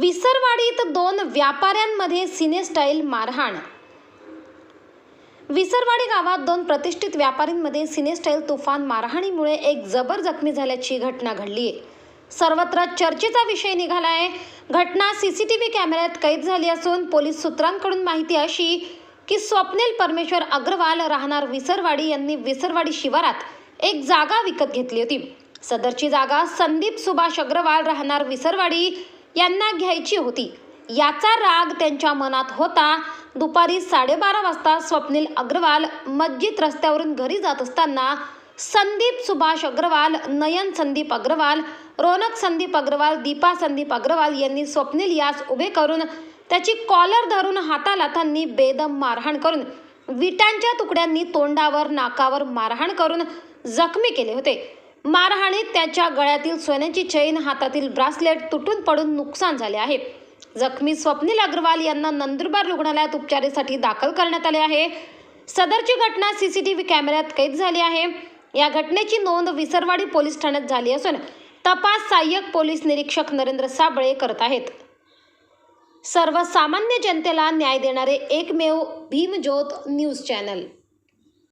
विसरवाडीत दोन व्यापाऱ्यांमध्ये सिनेस्टाईल मारहाण. विसरवाडी गावात दोन प्रतिष्ठित व्यापारींमध्ये सिनेस्टाईल तुफान मारहाणीमुळे एक जबर जखमी झाल्याची घटना घडली आहे. सर्वत्र चर्चेचा विषय निघाला आहे घटना सी सी टी व्ही कॅमेऱ्यात कैद झाली असून पोलीस सूत्रांकडून माहिती अशी की स्वप्नील परमेश्वर अग्रवाल राहणार विसरवाडी यांनी विसरवाडी शिवारात एक जागा विकत घेतली होती. सदरची जागा संदीप सुभाष अग्रवाल राहणार विसरवाडी यांना घ्यायची होती. याचा राग त्यांच्या मनात होता. दुपारी साडेबारा वाजता स्वप्नील अग्रवाल मस्जिद रस्त्यावरून घरी जात असताना संदीप सुभाष अग्रवाल नयन संदीप अग्रवाल रोनक संदीप अग्रवाल दीपा संदीप अग्रवाल यांनी स्वप्नील यास उभे करून त्याची कॉलर धरून हातालाथांनी बेदम मारहाण करून विटांच्या तुकड्यांनी तोंडावर नाकावर मारहाण करून जखमी केले होते. मारहाणीत त्याच्या गळ्यातील सोन्याची चैन हातातील ब्रासलेट तुटून पडून नुकसान झाले आहे. जखमी स्वप्नील अग्रवाल यांना नंदुरबार रुग्णालयात उपचारासाठी दाखल करण्यात आले आहे. सदरची घटना सीसीटीव्ही कॅमेऱ्यात कैद झाली आहे. या घटनेची नोंद विसरवाडी पोलीस ठाण्यात झाली असून तपास सहाय्यक पोलीस निरीक्षक नरेंद्र साबळे करत आहेत. सर्वसामान्य जनतेला न्याय देणारे एकमेव भीमज्योत न्यूज चॅनल.